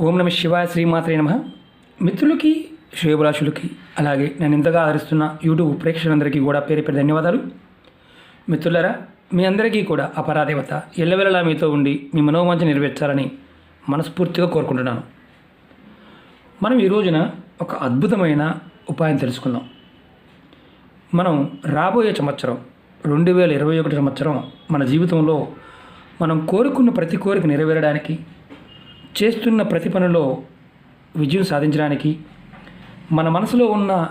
ఓం నమ శివాయ శ్రీమాత్రే నమ. మిత్రులకి శ్రేయభిలాషులకి అలాగే నేను ఇంతగా ఆదరిస్తున్న యూట్యూబ్ ప్రేక్షకులందరికీ కూడా పేరు పేరు ధన్యవాదాలు. మిత్రులరా మీ అందరికీ కూడా అపరాదేవత ఎల్లవెల్లలా మీతో ఉండి మీ మనోవాంఛ నెరవేర్చాలని మనస్ఫూర్తిగా కోరుకుంటున్నాను. మనం ఈ రోజున ఒక అద్భుతమైన ఉపాయం తెలుసుకుందాం. మనం రాబోయే సంవత్సరం రెండు వేల ఇరవై ఒకటి సంవత్సరం మన జీవితంలో మనం కోరుకున్న ప్రతి కోరిక నెరవేరడానికి చేస్తున్న ప్రతి పనిలో విజయం సాధించడానికి మన మనసులో ఉన్న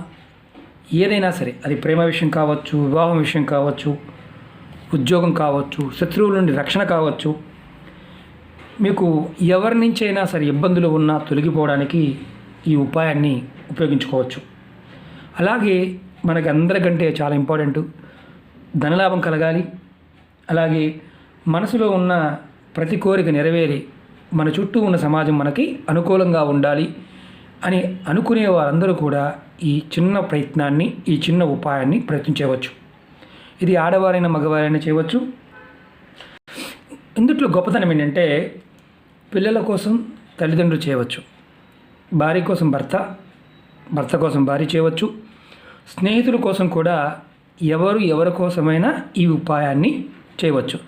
ఏదైనా సరే అది ప్రేమ విషయం కావచ్చు వివాహం విషయం కావచ్చు ఉద్యోగం కావచ్చు శత్రువుల నుండి రక్షణ కావచ్చు మీకు ఎవరి నుంచి అయినా సరే ఇబ్బందులు ఉన్నా తొలగిపోవడానికి ఈ ఉపాయాన్ని ఉపయోగించుకోవచ్చు. అలాగే మనకి అందరికంటే చాలా ఇంపార్టెంట్ ధనలాభం కలగాలి. అలాగే మనసులో ఉన్న ప్రతి కోరిక నెరవేరి మన చుట్టూ ఉన్న సమాజం మనకి అనుకూలంగా ఉండాలి అని అనుకునే వారందరూ కూడా ఈ చిన్న ప్రయత్నాన్ని ఈ చిన్న ఉపాయాన్ని ప్రయత్నించవచ్చు ఇది ఆడవారైనా మగవారైనా చేయవచ్చు. ఇందుట్లో గొప్పతనం ఏంటంటే పిల్లల కోసం తల్లిదండ్రులు చేయవచ్చు. భార్య కోసం భర్త భర్త కోసం భార్య చేయవచ్చు. స్నేహితుల కోసం కూడా ఎవరు ఎవరి కోసమైనా ఈ ఉపాయాన్ని చేయవచ్చు.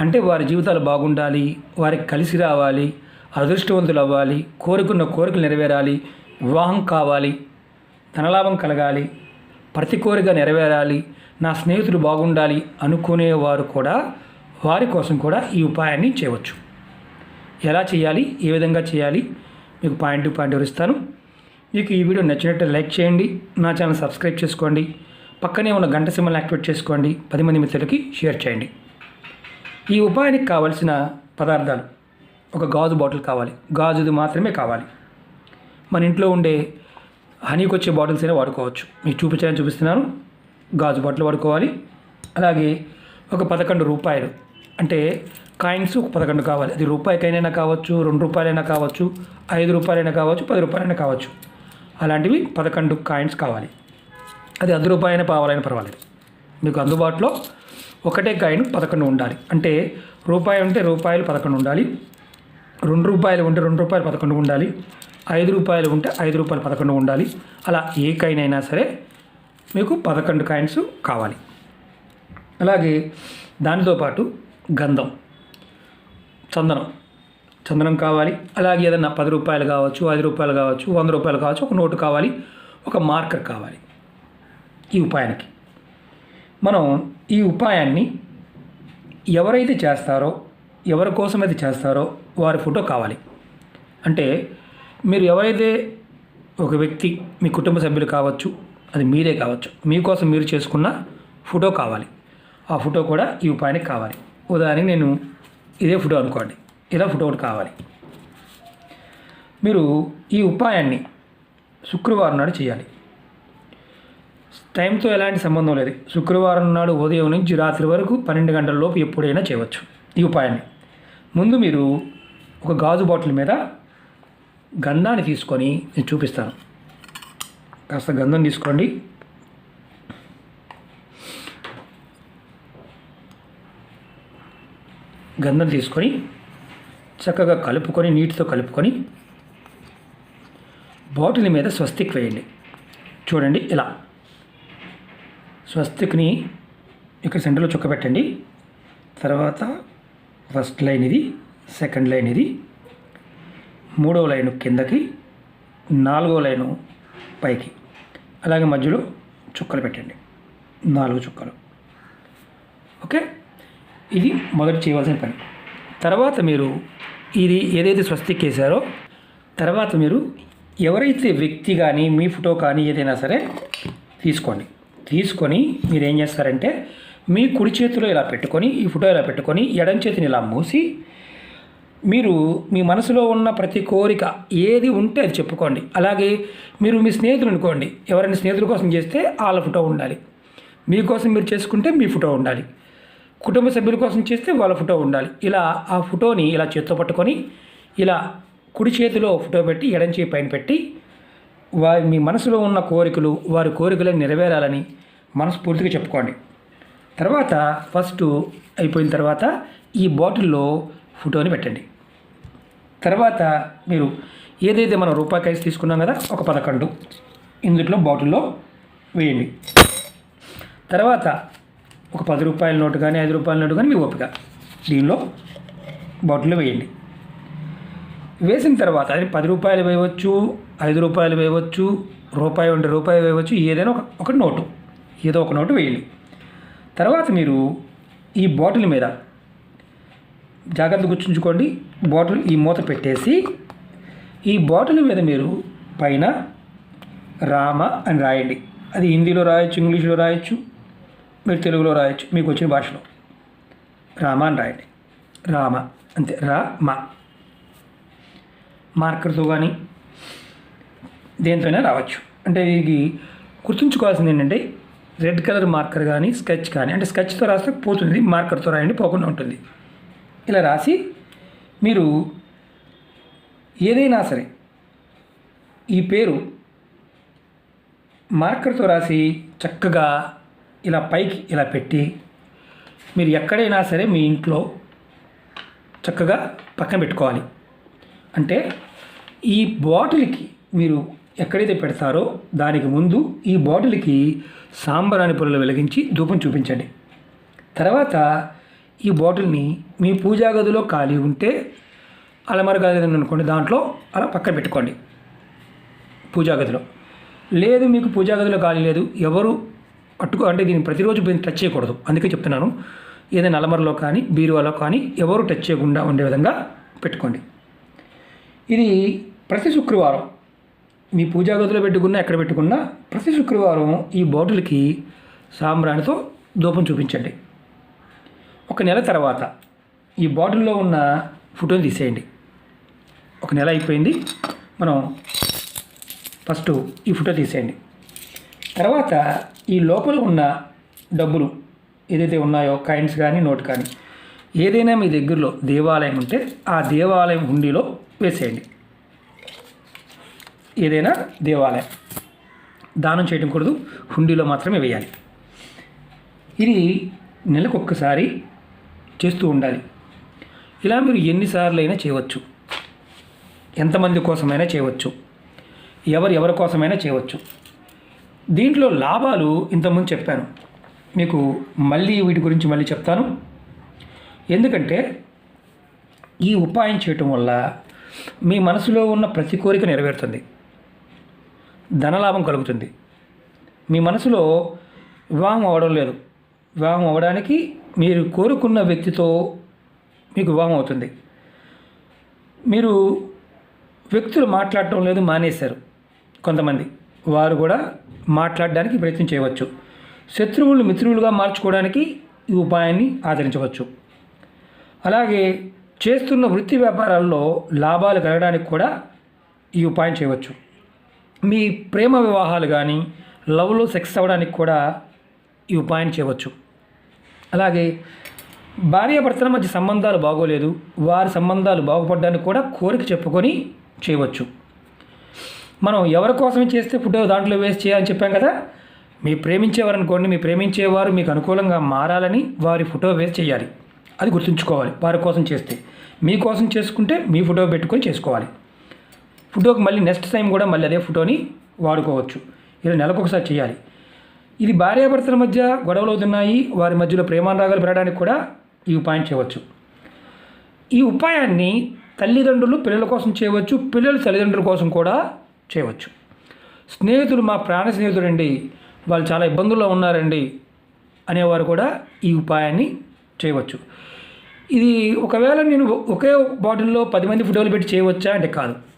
అంటే వారి జీవితాలు బాగుండాలి వారికి కలిసి రావాలి అదృష్టవంతులు అవ్వాలి కోరుకున్న కోరికలు నెరవేరాలి వివాహం కావాలి ధనలాభం కలగాలి ప్రతి కోరిక నెరవేరాలి నా స్నేహితులు బాగుండాలి అనుకునేవారు కూడా వారి కోసం కూడా ఈ ఉపాయాన్ని చేయవచ్చు. ఎలా చేయాలి ఏ విధంగా చేయాలి మీకు పాయింట్ టు పాయింట్ వివరిస్తాను. మీకు ఈ వీడియో నచ్చినట్టు లైక్ చేయండి నా ఛానల్ సబ్స్క్రైబ్ చేసుకోండి పక్కనే ఉన్న గంట సింబల్ యాక్టివేట్ చేసుకోండి పది మంది మిత్రులకి షేర్ చేయండి. ఈ ఉపాయానికి కావలసిన పదార్థాలు. ఒక గాజు బాటిల్ కావాలి. గాజుది మాత్రమే కావాలి. మన ఇంట్లో ఉండే హనీకి వచ్చే బాటిల్స్ అయినా వాడుకోవచ్చు. మీకు చూపించాలని చూపిస్తున్నాను. గాజు బాటిల్ వాడుకోవాలి. అలాగే ఒక పదకొండు రూపాయలు. అంటే కాయిన్స్ ఒక పదకొండు కావాలి. అది రూపాయికైనా కావచ్చు రెండు రూపాయలైనా కావచ్చు ఐదు రూపాయలైనా కావచ్చు పది రూపాయలైనా కావచ్చు. అలాంటివి పదకొండు కాయిన్స్ కావాలి. అది అర్ధ రూపాయలైనా పావాలైనా పర్వాలేదు. మీకు అందుబాటులో ఒకటే కాయిన్ పదకొండు ఉండాలి. అంటే రూపాయి ఉంటే రూపాయలు పదకొండు ఉండాలి. రెండు రూపాయలు ఉంటే రెండు రూపాయలు పదకొండు ఉండాలి. ఐదు రూపాయలు ఉంటే ఐదు రూపాయలు పదకొండు ఉండాలి. అలా ఏ కాయిన్ అయినా సరే మీకు పదకొండు కాయిన్స్ కావాలి. అలాగే దానితో పాటు గంధం చందనం. చందనం కావాలి. అలాగే ఏదన్నా పది రూపాయలు కావచ్చు ఐదు రూపాయలు కావచ్చు వంద రూపాయలు కావచ్చు ఒక నోటు కావాలి ఒక మార్కర్ కావాలి ఈ ఉపాయానికి. మనం ఈ ఉపాయాన్ని ఎవరైతే చేస్తారో ఎవరి కోసం అయితే చేస్తారో వారి ఫోటో కావాలి. అంటే మీరు ఎవరైతే ఒక వ్యక్తి మీ కుటుంబ సభ్యులు కావచ్చు అది మీరే కావచ్చు మీకోసం మీరు చేసుకున్న ఫోటో కావాలి. ఆ ఫోటో కూడా ఈ ఉపాయానికి కావాలి. ఉదాహరణకి నేను ఇదే ఫోటో అనుకోండి ఇలా ఫోటో ఒకటి కావాలి. మీరు ఈ ఉపాయాన్ని శుక్రవారం నాడు చేయాలి. టైంతో ఎలాంటి సంబంధం లేదు. శుక్రవారం నాడు ఉదయం నుంచి రాత్రి వరకు పన్నెండు గంటల లోపు ఎప్పుడైనా చేయవచ్చు. ఈ ఉపాయాన్ని. ముందు మీరు ఒక గాజు బాటిల్ మీద గంధాన్ని తీసుకొని నేను చూపిస్తాను. కాస్త గంధం తీసుకోండి. గంధం తీసుకొని చక్కగా కలుపుకొని నీటితో కలుపుకొని బాటిల్ మీద స్వస్తిక్ వేయండి. చూడండి ఇలా. స్వస్తిక్ని ఇక్కడ సెంటర్లో చుక్క పెట్టండి తర్వాత ఫస్ట్ లైన్ ఇది సెకండ్ లైన్ ఇది మూడవ లైన్ కిందకి నాలుగో లైను పైకి. అలాగే మధ్యలో చుక్కలు పెట్టండి. నాలుగు చుక్కలు. ఓకే? ఇది మొదటి చేయవలసిన పని. తర్వాత మీరు ఇది ఏదైతే స్వస్తిక్ వేశారో తర్వాత మీరు ఎవరైతే వ్యక్తి కానీ మీ ఫోటో కానీ ఏదైనా సరే తీసుకోండి. తీసుకొని మీరు ఏం చేస్తారంటే మీ కుడి చేతిలో ఇలా పెట్టుకొని ఈ ఫోటో ఇలా పెట్టుకొని ఎడం చేతిని ఇలా మూసి మీరు మీ మనసులో ఉన్న ప్రతి కోరిక ఏది ఉంటే అది చెప్పుకోండి. అలాగే మీరు మీ స్నేహితులు అనుకోండి ఎవరైనా స్నేహితుల కోసం చేస్తే వాళ్ళ ఫోటో ఉండాలి. మీకోసం మీరు చేసుకుంటే మీ ఫోటో ఉండాలి. కుటుంబ సభ్యుల కోసం చేస్తే వాళ్ళ ఫోటో ఉండాలి. ఇలా ఆ ఫోటోని ఇలా చేత్తో పట్టుకొని ఇలా కుడి చేతిలో ఫోటో పెట్టి ఎడం చేయి పైన పెట్టి వారి మీ మనసులో ఉన్న కోరికలు వారి కోరికలను నెరవేరాలని మనస్ఫూర్తిగా చెప్పుకోండి. తర్వాత ఫస్ట్ అయిపోయిన తర్వాత ఈ బాటిల్లో ఫోటోని పెట్టండి. తర్వాత మీరు ఏదైతే మనం రూపాయి తీసుకున్నాం కదా ఒక పదకొండు ఇందులో బాటిల్లో వేయండి. తర్వాత ఒక పది రూపాయల నోటు కానీ ఐదు రూపాయల నోటు కానీ మీ ఓపిక. దీనిలో బాటిల్లో వేయండి. వేసిన తర్వాత అది పది రూపాయలు వేయవచ్చు ఐదు రూపాయలు వేయవచ్చు రూపాయి ఉంటే రూపాయి వేయవచ్చు ఏదైనా ఒక ఒక నోటు. ఏదో ఒక నోటు వేయండి. తర్వాత మీరు ఈ బాటిల్ మీద జాగ్రత్త గుర్తుంచుకోండి. బాటిల్ ఈ మూత పెట్టేసి ఈ బాటిల్ మీద మీరు పైన రామ అని రాయండి. అది హిందీలో రాయొచ్చు ఇంగ్లీష్లో రాయొచ్చు మీరు తెలుగులో రాయొచ్చు మీకు వచ్చిన భాషలో. రామ అని రాయండి. రామ అంతే. రా మా. మార్కర్తో కానీ దేంతోనే రావచ్చు. అంటే ఇది గుర్తుంచుకోవాల్సింది ఏంటంటే రెడ్ కలర్ మార్కర్ కానీ స్కెచ్ కానీ అంటే స్కెచ్తో రాస్తే పోతుంది మార్కర్తో రాయండి పోకుండా ఉంటుంది. ఇలా రాసి మీరు ఏదైనా సరే ఈ పేరు మార్కర్తో రాసి చక్కగా ఇలా పైకి ఇలా పెట్టి మీరు ఎక్కడైనా సరే మీ ఇంట్లో చక్కగా పక్కన పెట్టుకోవాలి. అంటే ఈ బాటిల్కి మీరు ఎక్కడైతే పెడతారో దానికి ముందు ఈ బాటిల్కి సాంబ్రాణి పొలలు వెలిగించి ధూపం చూపించండి. తర్వాత ఈ బాటిల్ని మీ పూజా గదిలో ఖాళీ ఉంటే అలమర గది అనుకోండి దాంట్లో అలా పక్కన పెట్టుకోండి. పూజా గదిలో. లేదు మీకు పూజా గదిలో ఖాళీ లేదు. ఎవరు పట్టుకో అంటే దీన్ని ప్రతిరోజు టచ్ చేయకూడదు. అందుకే చెప్తున్నాను. ఏదైనా అలమరలో కానీ బీరువాలో కానీ ఎవరు టచ్ చేయకుండా ఉండే విధంగా పెట్టుకోండి. ఇది ప్రతి శుక్రవారం. మీ పూజా గదిలో పెట్టుకున్నా ఎక్కడ పెట్టుకున్నా ప్రతి శుక్రవారం ఈ బాటిల్కి సాంబ్రాణితో ధూపం చూపించండి. ఒక నెల తర్వాత ఈ బాటిల్లో ఉన్న ఫోటోని తీసేయండి. ఒక నెల అయిపోయింది మనం ఫస్ట్ ఈ ఫోటో తీసేయండి. తర్వాత ఈ లోపల ఉన్న డబ్బులు ఏదైతే ఉన్నాయో కాయిన్స్ కానీ నోట్ కానీ ఏదైనా మీ దగ్గరలో దేవాలయం ఉంటే ఆ దేవాలయం హుండీలో వేసేయండి. ఏదైనా దేవాలయం. దానం చేయడం కూడదు హుండీలో మాత్రమే వేయాలి. ఇది నెలకొక్కసారి చేస్తూ ఉండాలి. ఇలా మీరు ఎన్నిసార్లు అయినా చేయవచ్చు. ఎంతమంది కోసమైనా చేయవచ్చు. ఎవరు ఎవరి కోసమైనా చేయవచ్చు. దీంట్లో లాభాలు ఇంతకుముందు చెప్పాను. మీకు మళ్ళీ వీటి గురించి మళ్ళీ చెప్తాను. ఎందుకంటే ఈ ఉపాయం చేయటం వల్ల మీ మనసులో ఉన్న ప్రతి కోరిక నెరవేరుతుంది. ధనలాభం కలుగుతుంది. మీ మనసులో వివాహం అవ్వడం లేదు. వివాహం అవ్వడానికి మీరు కోరుకున్న వ్యక్తితో మీకు వివాహం అవుతుంది. మీరు వ్యక్తులు మాట్లాడటం లేదు మానేశారు. కొంతమంది వారు కూడా మాట్లాడడానికి ప్రయత్నం చేయవచ్చు. శత్రువులు మిత్రులుగా మార్చుకోవడానికి ఈ ఉపాయాన్ని ఆచరించవచ్చు అలాగే చేస్తున్న వృత్తి వ్యాపారాల్లో లాభాలు కలగడానికి కూడా ఈ ఉపాయం చేయవచ్చు. మీ ప్రేమ వివాహాలు కానీ లవ్లో సెక్స్ అవ్వడానికి కూడా ఈ ఉపాయం చేయవచ్చు. అలాగే భార్యాభర్తల మధ్య సంబంధాలు బాగోలేదు వారి సంబంధాలు బాగుపడడానికి కూడా కోరిక చెప్పుకొని చేయవచ్చు. మనం ఎవరి కోసమే చేస్తే ఫోటో దాంట్లో వేస్ట్ చేయాలని చెప్పాం కదా మీ ప్రేమించేవారు అనుకోండి మీ ప్రేమించేవారు మీకు అనుకూలంగా మారాలని వారి ఫోటో వేస్ట్ చేయాలి. అది గుర్తుంచుకోవాలి వారి కోసం చేస్తే. మీకోసం చేసుకుంటే మీ ఫోటో పెట్టుకొని చేసుకోవాలి. ఫోటోకి మళ్ళీ నెక్స్ట్ టైం కూడా మళ్ళీ అదే ఫోటోని వాడుకోవచ్చు. ఇలా నెలకొకసారి చేయాలి. ఇది భార్యాభర్తల మధ్య గొడవలు అవుతున్నాయి. వారి మధ్యలో ప్రేమానురాగాలు పెరగడానికి కూడా ఈ ఉపాయం చేయవచ్చు. ఈ ఉపాయాన్ని తల్లిదండ్రులు పిల్లల కోసం చేయవచ్చు. పిల్లలు తల్లిదండ్రుల కోసం కూడా చేయవచ్చు. స్నేహితులు మా ప్రాణ స్నేహితుడండి. వాళ్ళు చాలా ఇబ్బందుల్లో ఉన్నారండి అనేవారు కూడా ఈ ఉపాయాన్ని చేయవచ్చు. ఇది ఒకవేళ నేను ఒకే బాటిల్లో పది మంది ఫోటోలు పెట్టి చేయవచ్చా అంటే కాదు.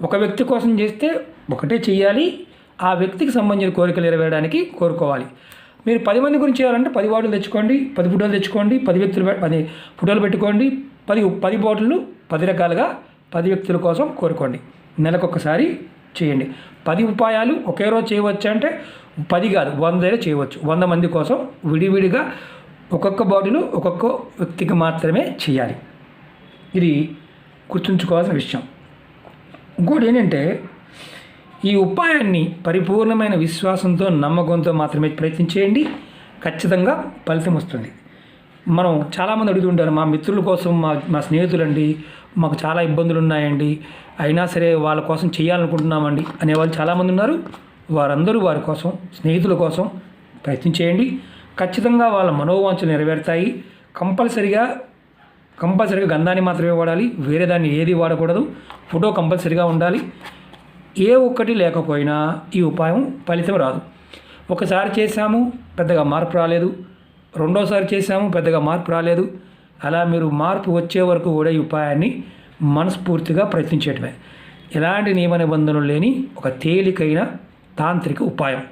ఒక వ్యక్తి కోసం చేస్తే ఒకటే చేయాలి ఆ వ్యక్తికి సంబంధించిన కోరికలు నెరవేయడానికి కోరుకోవాలి. మీరు పది మంది గురించి చేయాలంటే పది బాటిల్ తెచ్చుకోండి పది ఫోటోలు తెచ్చుకోండి పది వ్యక్తులు పది ఫోటోలు పెట్టుకోండి పది పది బాటిళ్ళు పది రకాలుగా పది వ్యక్తుల కోసం కోరుకోండి. నెలకొకసారి చేయండి. పది ఉపాయాలు ఒకే రోజు చేయవచ్చు అంటే పది కాదు వంద చేయవచ్చు. వంద మంది కోసం విడివిడిగా ఒక్కొక్క బాటిల్ ఒక్కొక్క వ్యక్తికి మాత్రమే చేయాలి. ఇది గుర్తుంచుకోవాల్సిన విషయం. ఇంకోటి ఏంటంటే ఈ ఉపాయాన్ని పరిపూర్ణమైన విశ్వాసంతో నమ్మకంతో మాత్రమే ప్రయత్నం చేయండి. ఖచ్చితంగా ఫలితం వస్తుంది. మనం చాలామంది అడుగుతుంటారు మా మిత్రుల కోసం మా మా స్నేహితులండి మాకు చాలా ఇబ్బందులు ఉన్నాయండి అయినా సరే వాళ్ళ కోసం చేయాలనుకుంటున్నామండి అనేవాళ్ళు చాలామంది ఉన్నారు. వారందరూ వారి కోసం స్నేహితుల కోసం ప్రయత్నం చేయండి. ఖచ్చితంగా వాళ్ళ మనోవాంఛలు నెరవేరుతాయి. కంపల్సరిగా కంపల్సరిగా గంధాన్ని మాత్రమే వాడాలి వేరే దాన్ని ఏది వాడకూడదు ఫోటో కంపల్సరిగా ఉండాలి. ఏ ఒక్కటి లేకపోయినా ఈ ఉపాయం ఫలితం రాదు. ఒకసారి చేశాము పెద్దగా మార్పు రాలేదు. రెండోసారి చేశాము పెద్దగా మార్పు రాలేదు. అలా మీరు మార్పు వచ్చే వరకు కూడా ఈ ఉపాయాన్ని మనస్ఫూర్తిగా ప్రయత్నించడమే ఎలాంటి నియమ నిబంధనలు లేని ఒక తేలికైన తాంత్రిక ఉపాయం.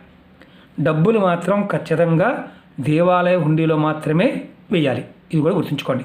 డబ్బులు మాత్రం ఖచ్చితంగా దేవాలయ హుండీలో మాత్రమే వేయాలి. ఇది కూడా గుర్తుంచుకోండి.